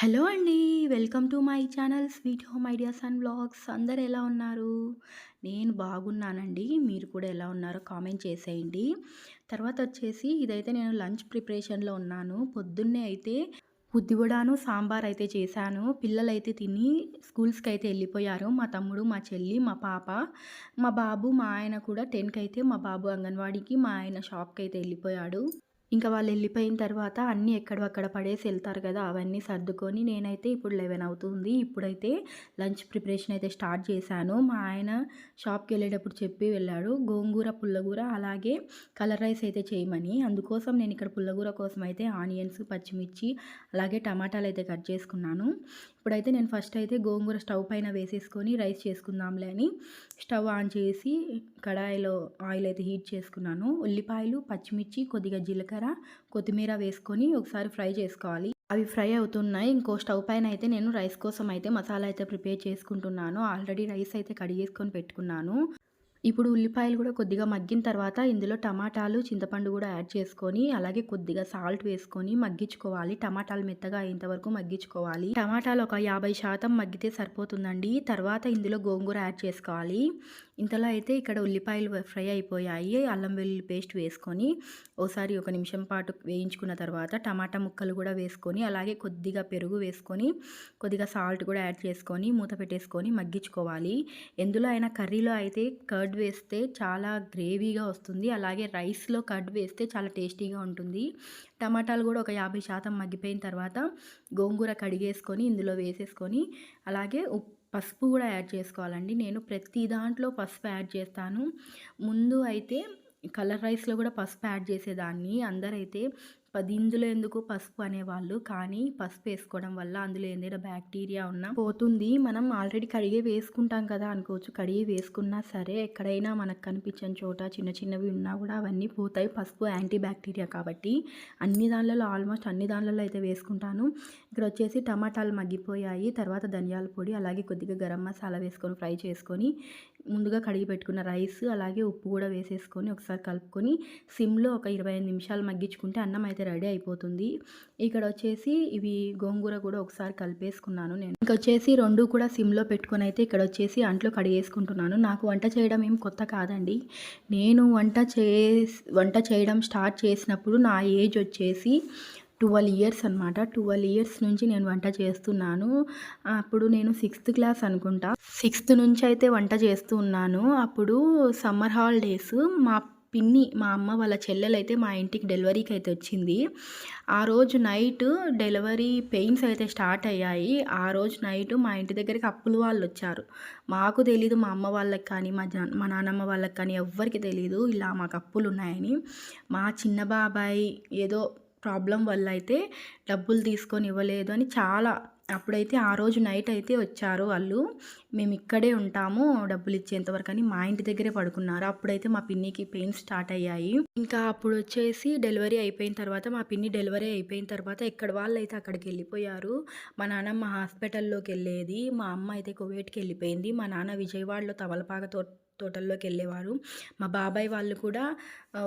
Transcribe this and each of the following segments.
Hello అండి welcome to my channel sweet home ideas and blogs. అందరు ఎలా ఉన్నారు? నేను బాగున్నానండి. మీరు కూడా ఎలా ఉన్నారో కామెంట్ చేసేయండి. తర్వాత వచ్చేసి ఇదైతే నేను లంచ్ ప్రిపరేషన్లో ఉన్నాను. పొద్దున్నే అయితే ఉద్దివడాను సాంబార్ అయితే చేశాను. పిల్లలు అయితే తిని స్కూల్స్కి అయితే వెళ్ళిపోయారు. మా తమ్ముడు మా చెల్లి మా పాప మా బాబు మా ఆయన కూడా టెన్కి అయితే మా బాబు అంగన్వాడీకి మా ఆయన షాప్కి అయితే వెళ్ళిపోయాడు. ఇంకా వాళ్ళు వెళ్ళిపోయిన తర్వాత అన్నీ ఎక్కడక్కడ పడేసి వెళ్తారు కదా అవన్నీ సర్దుకొని నేనైతే ఇప్పుడు లెవెన్ అవుతుంది. ఇప్పుడైతే లంచ్ ప్రిపరేషన్ అయితే స్టార్ట్ చేశాను. మా ఆయన షాప్కి వెళ్ళేటప్పుడు చెప్పి వెళ్ళాడు గోంగూర పుల్లగూర అలాగే కలర్ రైస్ అయితే చేయమని. అందుకోసం నేను ఇక్కడ పుల్లగూర కోసం అయితే ఆనియన్స్ పచ్చిమిర్చి అలాగే టమాటాలు అయితే కట్ చేసుకున్నాను. ఇప్పుడైతే నేను ఫస్ట్ అయితే గోంగూర స్టవ్ పైన వేసేసుకొని రైస్ చేసుకుందాంలే అని స్టవ్ ఆన్ చేసి కడాయిలో ఆయిల్ అయితే హీట్ చేసుకున్నాను. ఉల్లిపాయలు పచ్చిమిర్చి కొద్దిగా జీలకర్ర కొత్తిమీర వేసుకొని ఒకసారి ఫ్రై చేసుకోవాలి. అవి ఫ్రై అవుతున్నాయి. ఇంకో స్టవ్ పైన అయితే నేను రైస్ కోసం అయితే మసాలా అయితే ప్రిపేర్ చేసుకుంటున్నాను. ఆల్రెడీ రైస్ అయితే కడిగేసుకొని పెట్టుకున్నాను. ఇప్పుడు ఉల్లిపాయలు కూడా కొద్దిగా మగ్గిన తర్వాత ఇందులో టమాటాలు చింతపండు కూడా యాడ్ చేసుకొని అలాగే కొద్దిగా సాల్ట్ వేసుకొని మగ్గించుకోవాలి. టమాటాలు మెత్తగా అయ్యేంత వరకు మగ్గించుకోవాలి. టమాటాలు ఒక యాభై శాతం మగ్గితే సరిపోతుందండి. తర్వాత ఇందులో గోంగూర యాడ్ చేసుకోవాలి. ఇంతలో అయితే ఇక్కడ ఉల్లిపాయలు ఫ్రై అయిపోయాయి. అల్లం వెల్లుల్లి పేస్ట్ వేసుకొని ఒకసారి ఒక నిమిషం పాటు వేయించుకున్న తర్వాత టమాటా ముక్కలు కూడా వేసుకొని అలాగే కొద్దిగా పెరుగు వేసుకొని కొద్దిగా సాల్ట్ కూడా యాడ్ చేసుకొని మూత పెట్టేసుకొని మగ్గించుకోవాలి. ఎందులో అయినా కర్రీలో అయితే కర్డ్ కర్డ్ వేస్తే చాలా గ్రేవీగా వస్తుంది. అలాగే రైస్లో కర్డ్ వేస్తే చాలా టేస్టీగా ఉంటుంది. టమాటాలు కూడా ఒక యాభై శాతం మగ్గిపోయిన తర్వాత గోంగూర కడిగేసుకొని ఇందులో వేసేసుకొని అలాగే పసుపు కూడా యాడ్ చేసుకోవాలండి. నేను ప్రతి దాంట్లో పసుపు యాడ్ చేస్తాను. ముందు అయితే కలర్ రైస్లో కూడా పసుపు యాడ్ చేసేదాన్ని. అందరైతే ఇందులో ఎందుకు పసుపు అనేవాళ్ళు? కానీ పసుపు వేసుకోవడం వల్ల అందులో ఏదైనా బ్యాక్టీరియా ఉన్నా పోతుంది. మనం ఆల్రెడీ కడిగే వేసుకుంటాం కదా అనుకోవచ్చు. కడిగి వేసుకున్నా సరే ఎక్కడైనా మనకు కనిపించని చోట చిన్న చిన్నవి ఉన్నా కూడా అవన్నీ పోతాయి. పసుపు యాంటీ బ్యాక్టీరియా కాబట్టి అన్ని దానిలలో ఆల్మోస్ట్ అన్ని దానిలలో అయితే వేసుకుంటాను. ఇక్కడ వచ్చేసి టమాటాలు మగ్గిపోయాయి. తర్వాత ధనియాల పొడి అలాగే కొద్దిగా గరం మసాలా వేసుకొని ఫ్రై చేసుకొని ముందుగా కడిగి పెట్టుకున్న రైస్ అలాగే ఉప్పు కూడా వేసేసుకొని ఒకసారి కలుపుకొని సిమ్లో ఒక ఇరవై ఐదు నిమిషాలు మగ్గించుకుంటే అన్నం అయితే రెడీ అయిపోతుంది. ఇక్కడ వచ్చేసి ఇవి గోంగూర కూడా ఒకసారి కలిపేసుకున్నాను నేను. ఇంకా వచ్చేసి రెండు కూడా సిమ్లో పెట్టుకొని అయితే ఇక్కడ వచ్చేసి అంట్లో కడిగేసుకుంటున్నాను. నాకు వంట చేయడం ఏం కొత్త కాదండి. నేను వంట చే వంట చేయడం స్టార్ట్ చేసినప్పుడు నా ఏజ్ వచ్చేసి ట్వెల్వ్ ఇయర్స్ అనమాట ట్వెల్వ్ ఇయర్స్ నుంచి నేను వంట చేస్తున్నాను. అప్పుడు నేను సిక్స్త్ క్లాస్ అనుకుంటా. సిక్స్త్ నుంచి అయితే వంట చేస్తూ ఉన్నాను. అప్పుడు సమ్మర్ హాలిడేస్ మా పిన్ని మా అమ్మ వాళ్ళ చెల్లెలు అయితే మా ఇంటికి డెలివరీకి అయితే వచ్చింది ఆ రోజు నైట్ డెలివరీ పెయిన్స్ అయితే స్టార్ట్ అయ్యాయి. ఆ రోజు నైట్ మా ఇంటి దగ్గరికి అప్పులు వాళ్ళు వచ్చారు మాకు తెలీదు మా అమ్మ వాళ్ళకి కానీ మా జా మా నాన్నమ్మ వాళ్ళకి కానీ ఎవ్వరికి తెలీదు. ఇలా మాకు అప్పులు ఉన్నాయని మా చిన్న బాబాయ్ ఏదో ప్రాబ్లం వల్ల అయితే డబ్బులు తీసుకొని ఇవ్వలేదు అని చాలా అప్పుడైతే ఆ రోజు నైట్ అయితే వచ్చారు వాళ్ళు. మేము ఇక్కడే ఉంటాము డబ్బులు ఇచ్చేంతవరకు అని మా ఇంటి దగ్గరే పడుకున్నారు. అప్పుడైతే మా పిన్నికి పెయిన్ స్టార్ట్ అయ్యాయి. ఇంకా అప్పుడు వచ్చేసి డెలివరీ అయిపోయిన తర్వాత మా పిన్ని డెలివరీ అయిపోయిన తర్వాత ఎక్కడ వాళ్ళు అయితే అక్కడికి వెళ్ళిపోయారు మా నాన్నమ్మ హాస్పిటల్లోకి వెళ్ళేది మా అమ్మ అయితే కువేట్కి వెళ్ళిపోయింది మా నాన్న విజయవాడలో తమలపాకతో తోటల్లోకి వెళ్ళేవారు. మా బాబాయ్ వాళ్ళు కూడా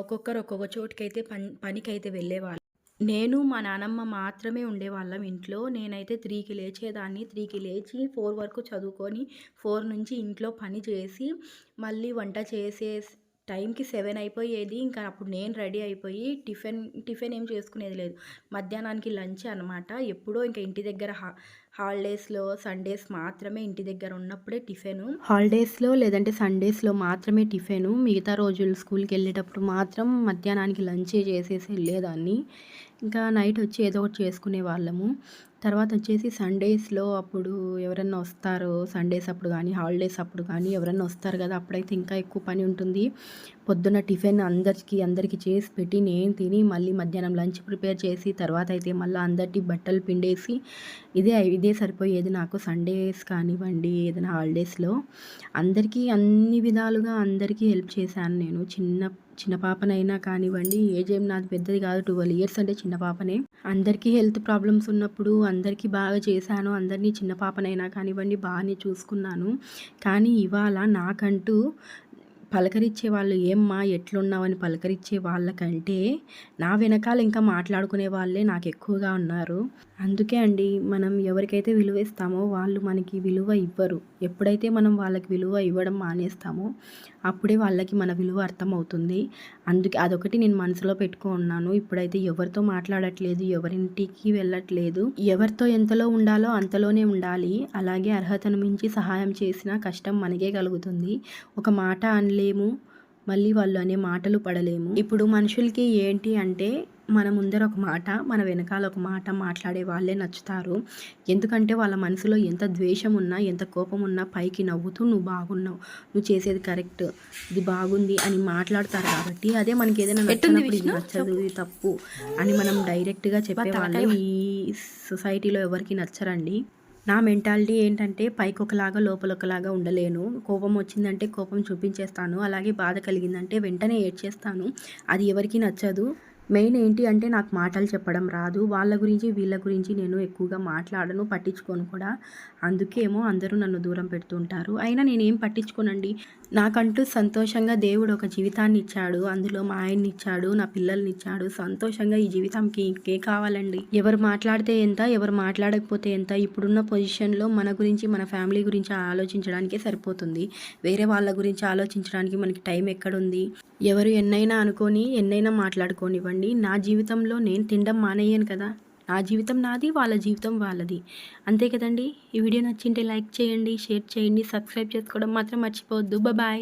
ఒక్కొక్కరు ఒక్కొక్క చోటుకైతే పని పనికైతే వెళ్ళేవాళ్ళు. నేను మా నానమ్మ మాత్రమే ఉండేవాళ్ళం ఇంట్లో. నేనైతే త్రీకి లేచేదాన్ని. త్రీకి లేచి ఫోర్ వరకు చదువుకొని ఫోర్ నుంచి ఇంట్లో పని చేసి మళ్ళీ వంట చేసే టైంకి సెవెన్ అయిపోయేది. ఇంకా అప్పుడు నేను రెడీ అయిపోయి టిఫిన్ టిఫిన్ ఏం చేసుకునేది లేదు. మధ్యాహ్నానికి లంచ్ అనమాట ఎప్పుడో ఇంకా ఇంటి దగ్గర హాలిడేస్లో సండేస్ మాత్రమే ఇంటి దగ్గర ఉన్నప్పుడే టిఫిన్. హాలిడేస్లో లేదంటే సండేస్లో మాత్రమే టిఫిన్. మిగతా రోజులు స్కూల్కి వెళ్ళేటప్పుడు మాత్రం మధ్యాహ్నానికి లంచే చేసేసి వెళ్ళేదాన్ని. ఇంకా నైట్ వచ్చి ఏదో ఒకటి చేసుకునే వాళ్ళము. తర్వాత వచ్చేసి సండేస్లో అప్పుడు ఎవరన్నా వస్తారు సండేస్ అప్పుడు కానీ హాలిడేస్ అప్పుడు కానీ ఎవరన్నా వస్తారు కదా అప్పుడైతే ఇంకా ఎక్కువ పని ఉంటుంది. పొద్దున్న టిఫిన్ అందరికి అందరికీ చేసి పెట్టి నేను తిని మళ్ళీ మధ్యాహ్నం లంచ్ ప్రిపేర్ చేసి తర్వాత అయితే మళ్ళీ అందరికి బట్టలు పిండేసి ఇదే ఇదే సరిపోయేది నాకు సండేస్ కానివ్వండి ఏదైనా హాలిడేస్లో అందరికీ అన్ని విధాలుగా అందరికీ హెల్ప్ చేశాను నేను. చిన్న చిన్న పాపనైనా కానివ్వండి ఏజ్ ఏం నాది పెద్దది కాదు ట్వెల్వ్ ఇయర్స్ అంటే చిన్న పాపనే. అందరికీ హెల్త్ ప్రాబ్లమ్స్ ఉన్నప్పుడు అందరికీ బాగా చేశాను. అందరినీ చిన్న పాపనైనా కానివ్వండి బాగానే చూసుకున్నాను. కానీ ఇవాళ నాకంటూ పలకరించే వాళ్ళు ఏమ్మా ఎట్లున్నావని పలకరించే వాళ్ళకంటే నా వెనకాల ఇంకా మాట్లాడుకునే వాళ్ళే నాకు ఎక్కువగా ఉన్నారు. అందుకే అండి మనం ఎవరికైతే విలువ ఇస్తామో వాళ్ళు మనకి విలువ ఇవ్వరు. ఎప్పుడైతే మనం వాళ్ళకి విలువ ఇవ్వడం మానేస్తామో అప్పుడే వాళ్ళకి మన విలువ అర్థమవుతుంది. అందుకే అదొకటి నేను మనసులో పెట్టుకున్నాను ఇప్పుడైతే ఎవరితో మాట్లాడట్లేదు ఎవరింటికి వెళ్ళట్లేదు. ఎవరితో ఎంతలో ఉండాలో అంతలోనే ఉండాలి. అలాగే అర్హతను మించి సహాయం చేసిన కష్టం మనకే కలుగుతుంది. ఒక మాట అనలేము మళ్ళీ వాళ్ళు అనే మాటలు పడలేము. ఇప్పుడు మనుషులకి ఏంటి అంటే మన ముందర ఒక మాట మన వెనకాల ఒక మాట మాట్లాడే వాళ్ళే నచ్చుతారు. ఎందుకంటే వాళ్ళ మనసులో ఎంత ద్వేషం ఉన్నా ఎంత కోపం ఉన్నా పైకి నవ్వుతూ నువ్వు బాగున్నావు నువ్వు చేసేది కరెక్ట్ ఇది బాగుంది అని మాట్లాడతారు కాబట్టి అదే మనకి ఏదైనా నచ్చినప్పుడు ఇది నచ్చదు ఇది తప్పు అని మనం డైరెక్ట్గా చెప్పే వాళ్ళు. ఈ సొసైటీలో ఎవరికి నచ్చరండి. నా మెంటాలిటీ ఏంటంటే పైకి ఒకలాగా లోపల ఒకలాగా ఉండలేను. కోపం వచ్చిందంటే కోపం చూపించేస్తాను. అలాగే బాధ కలిగిందంటే వెంటనే ఏడ్చేస్తాను. అది ఎవరికి నచ్చదు. మెయిన్ ఏంటి అంటే నాకు మాటలు చెప్పడం రాదు. వాళ్ళ గురించి వీళ్ళ గురించి నేను ఎక్కువగా మాట్లాడను పట్టించుకోను కూడా. అందుకేమో అందరూ నన్ను దూరం పెడుతుంటారు. అయినా నేనేం పట్టించుకోనండి. నాకంటూ సంతోషంగా దేవుడు ఒక జీవితాన్ని ఇచ్చాడు. అందులో మా ఆయన్ని ఇచ్చాడు నా పిల్లల్ని ఇచ్చాడు. సంతోషంగా ఈ జీవితంకి ఇంకే కావాలండి. ఎవరు మాట్లాడితే ఎంత ఎవరు మాట్లాడకపోతే ఎంత ఇప్పుడున్న పొజిషన్లో మన గురించి మన ఫ్యామిలీ గురించి ఆలోచించడానికే సరిపోతుంది. వేరే వాళ్ళ గురించి ఆలోచించడానికి మనకి టైం ఎక్కడుంది? ఎవరు ఎన్నైనా అనుకొని ఎన్నైనా మాట్లాడుకోనివ్వండి. నా జీవితంలో నేను తినడం మానేయను కదా. నా జీవితం నాది వాళ్ళ జీవితం వాళ్ళది. అంతే కదండి? ఈ వీడియో నచ్చింటే లైక్ చేయండి షేర్ చేయండి సబ్స్క్రైబ్ చేసుకోవడం మాత్రం మర్చిపోవద్దు. బాయ్.